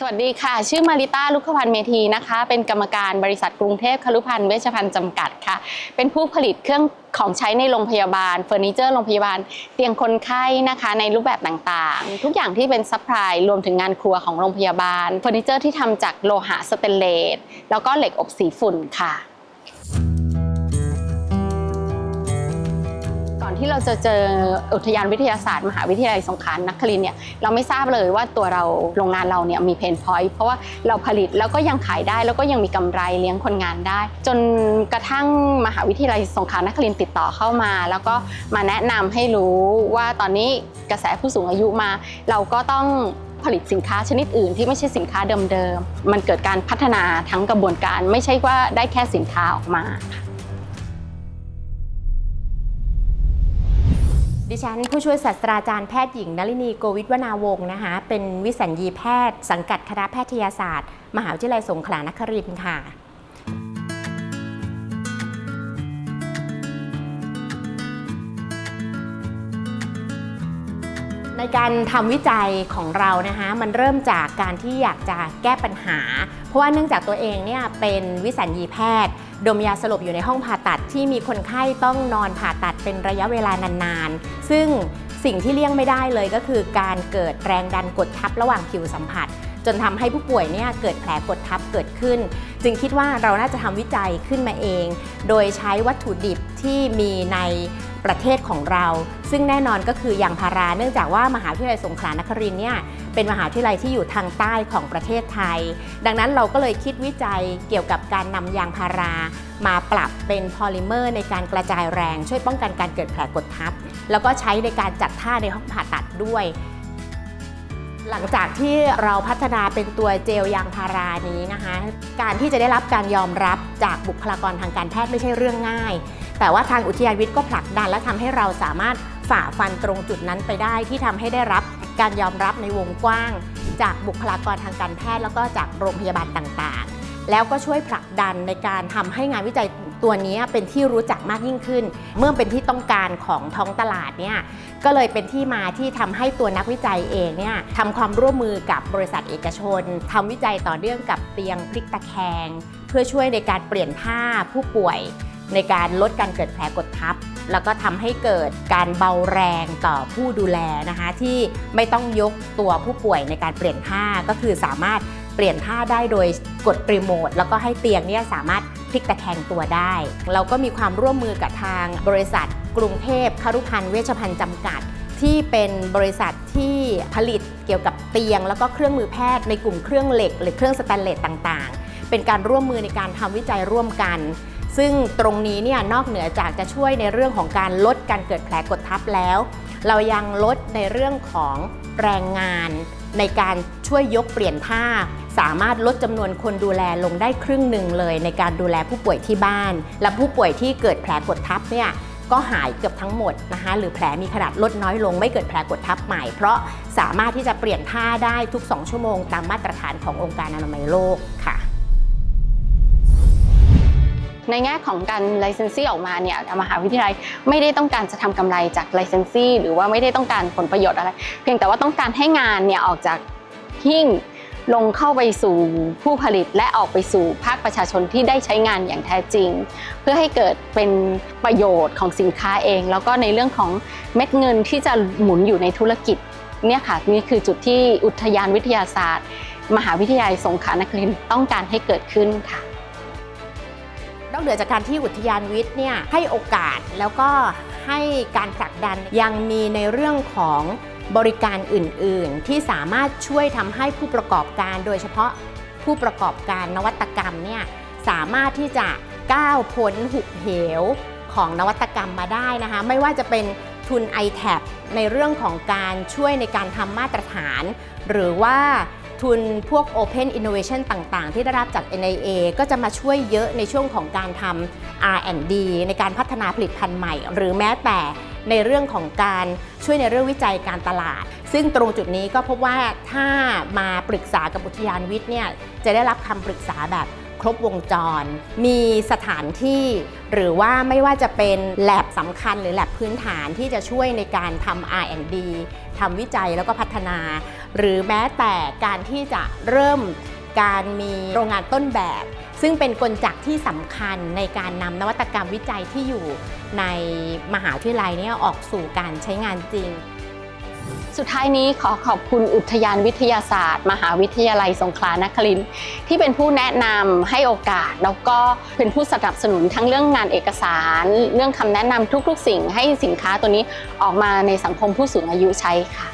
สวัสดีค่ะ ชื่อมาริต้าลุคพันธ์เมธีนะคะ เป็นกรรมการบริษัทกรุงเทพคลุพันธ์เวชภัณฑ์จำกัดค่ะ เป็นผู้ผลิตเครื่องของใช้ในโรงพยาบาลเฟอร์นิเจอร์โรงพยาบาล เตียงคนไข้นะคะ ในรูปแบบต่างๆ ทุกอย่างที่เป็นซัพพลายรวมถึงงานครัวของโรงพยาบาลเฟอร์นิเจอร์ที่ทำจากโลหะสเตนเลสแล้วก็เหล็กอบสีฝุ่นค่ะ ที่เราจะเจออุทยานวิทยาศาสตร์ มหาวิทยาลัยสงขลานครินเนี่ยเราไม่ทราบเลยว่าตัวเราโรงงานเราเนี่ยมีเพนพอยต์เพราะว่าเราผลิตแล้วก็ยังขายได้แล้วก็ยังมีกำไรเลี้ยงคนงานได้ จนกระทั่งมหาวิทยาลัยสงขลานครินติดต่อเข้ามา แล้วก็มาแนะนำให้รู้ว่าตอนนี้กระแสผู้สูงอายุมา เราก็ต้องผลิตสินค้าชนิดอื่นที่ไม่ใช่สินค้าเดิมๆ มันเกิดการพัฒนาทั้งกระบวนการไม่ใช่ว่าได้แค่สินค้าออกมา ดิฉันผู้ช่วยศาสตราจารย์แพทย์หญิงนลินีโกวิทวนาวงศ์นะคะ เป็นวิสัญญีแพทย์ สังกัดคณะแพทยศาสตร์ มหาวิทยาลัยสงขลานครินทร์ค่ะ ในการทำวิจัยของเรานะคะมันเริ่มจากการที่อยากจะแก้ปัญหา เพราะว่าเนื่องจากตัวเองเนี่ยเป็นวิสัญญีแพทย์ ดมยาสลบอยู่ในห้องผ่าตัดที่มีคนไข้ต้องนอนผ่าตัดเป็นระยะเวลานานๆ ซึ่งสิ่งที่เลี่ยงไม่ได้เลยก็คือการเกิดแรงดันกดทับระหว่างผิวสัมผัส จนทำให้ผู้ป่วยเนี่ยเกิดแผลกดทับเกิดขึ้น จึงคิดว่าเราน่าจะทำวิจัยขึ้นมาเอง โดยใช้วัตถุดิบที่มีในประเทศของเรา ซึ่งแน่นอนก็คือยางพาราเนื่องจากว่ามหาวิทยาลัยสงขลานครินเนี่ยเป็นมหาวิทยาลัยที่อยู่ทางใต้ของประเทศไทย ดังนั้นเราก็เลยคิดวิจัยเกี่ยวกับการนำยางพารา มาปรับเป็นพอลิเมอร์ในการกระจายแรง ช่วยป้องกันการเกิดแผลกดทับ แล้วก็ใช้ในการจัดท่าในห้องผ่าตัดด้วย หลังจากที่เราพัฒนาเป็นตัวเจลยางพารานี้นะคะ การที่จะได้รับการยอมรับจากบุคลากรทางการแพทย์ไม่ใช่เรื่องง่าย แต่ว่าทางอุทยานวิทย์ก็ผลักดันและทำให้เราสามารถฝ่าฟันตรงจุดนั้นไปได้ที่ทำให้ได้รับการยอมรับในวงกว้าง จากบุคลากรทางการแพทย์แล้วก็จากโรงพยาบาลต่างๆ แล้วก็ช่วยผลักดันในการทำให้งานวิจัยตัวนี้เป็นที่รู้จักมากยิ่งขึ้น เมื่อเป็นที่ต้องการของท้องตลาดเนี่ยก็เลยเป็นที่มาที่ทำให้ตัวนักวิจัยเองเนี่ยทำความร่วมมือกับบริษัทเอกชนทำวิจัยต่อเนื่องกับเตียงพลิกตะแคง เพื่อช่วยในการเปลี่ยนท่าผู้ป่วย ในการลดการเกิดแผลกดทับ แล้วก็ทำให้เกิดการเบาแรงต่อผู้ดูแลนะคะที่ไม่ต้องยกตัวผู้ป่วยในการเปลี่ยนท่าก็คือสามารถ เปลี่ยนท่าได้โดยกดรีโมทแล้วก็ให้เตียงเนี่ยสามารถพลิกตะแคงตัวได้ เราก็มีความร่วมมือกับทางบริษัท กรุงเทพคารุพันธ์เวชภัณฑ์จำกัด ที่เป็นบริษัทที่ผลิตเกี่ยวกับเตียง แล้วก็เครื่องมือแพทย์ในกลุ่มเครื่องเหล็ก หรือเครื่องสแตนเลสต่างๆ เป็นการร่วมมือในการทำวิจัยร่วมกันซึ่งตรงนี้เนี่ยนอกเหนือจากจะช่วยในเรื่องของการลดการเกิดแผลกดทับแล้ว เรายังลดในเรื่องของแรงงาน ในการช่วยยกเปลี่ยนท่า สามารถลดจำนวนคนดูแลลงได้ครึ่งหนึ่งเลย ในการดูแลผู้ป่วยที่บ้าน และผู้ป่วยที่เกิดแผลกดทับเนี่ยก็หายเกือบทั้งหมดนะคะหรือแผลมีขนาดลดน้อยลง ไม่เกิดแผลกดทับใหม่ เพราะสามารถที่จะเปลี่ยนท่าได้ทุก 2 ชั่วโมง ตามมาตรฐานขององค์การอนามัยโลกค่ะในแง่ของการไลเซนซี่ออกมาเนี่ยมหาวิทยาลัยไม่ได้ต้องการจะทำกำไรจากไลเซนซี่หรือว่าไม่ได้ต้องการผลประโยชน์อะไร เพียงแต่ว่าต้องการให้งานเนี่ยออกจากหิ้ง ลงเข้าไปสู่ผู้ผลิตและออกไปสู่ภาคประชาชนที่ได้ใช้งานอย่างแท้จริง เพื่อให้เกิดเป็นประโยชน์ของสินค้าเอง แล้วก็ในเรื่องของเม็ดเงินที่จะหมุนอยู่ในธุรกิจเนี่ยค่ะนี่คือจุดที่อุทยานวิทยาศาสตร์ มหาวิทยาลัยสงขลานครินทร์ต้องการให้เกิดขึ้นค่ะนอกเหนือจากการที่อุทยานวิทย์เนี่ยให้โอกาสแล้วก็ให้การผลักดันยังมีในเรื่องของ บริการอื่นๆ ที่สามารถช่วยทำให้ผู้ประกอบการ โดยเฉพาะผู้ประกอบการนวัตกรรมเนี่ยสามารถที่จะก้าวพ้นหุบเหวของนวัตกรรมมาได้นะคะ ไม่ว่าจะเป็นทุน iTab ในเรื่องของการช่วยในการทำมาตรฐาน หรือว่าทุนพวก Open Innovation ต่างๆ ที่ได้รับจาก NIA ก็จะมาช่วยเยอะในช่วงของการทำ R&D ในการพัฒนาผลิตภัณฑ์ใหม่ หรือแม้แต่ ในเรื่องของการช่วยในเรื่องวิจัยการตลาด ซึ่งตรงจุดนี้ก็พบว่าถ้ามาปรึกษากับอุทยานวิทย์เนี่ยจะได้รับคำปรึกษาแบบครบวงจร มีสถานที่ หรือว่าไม่ว่าจะเป็นแ a บสำคัญหรือแ a บพื้นฐานที่จะช่วยในการทำ R&D ทำวิจัยแล้วก็พัฒนา หรือแม้แต่การที่จะเริ่มการมีโรงงานต้นแบบ ซึ่งเป็นกลจักที่สำคัญในการนำนวัตกรรมวิจัยที่อยู่ในมหาวิทยาลัยนี่ยออกสู่การใช้งานจริง สุดท้ายนี้ขอขอบคุณอุทยานวิทยาศาสตร์ มหาวิทยาลัยสงขลานครินทร์ที่เป็นผู้แนะนำให้โอกาส แล้วก็เป็นผู้สนับสนุนทั้งเรื่องงานเอกสาร เรื่องคำแนะนำทุกๆ สิ่งให้สินค้าตัวนี้ออกมาในสังคมผู้สูงอายุใช้ค่ะ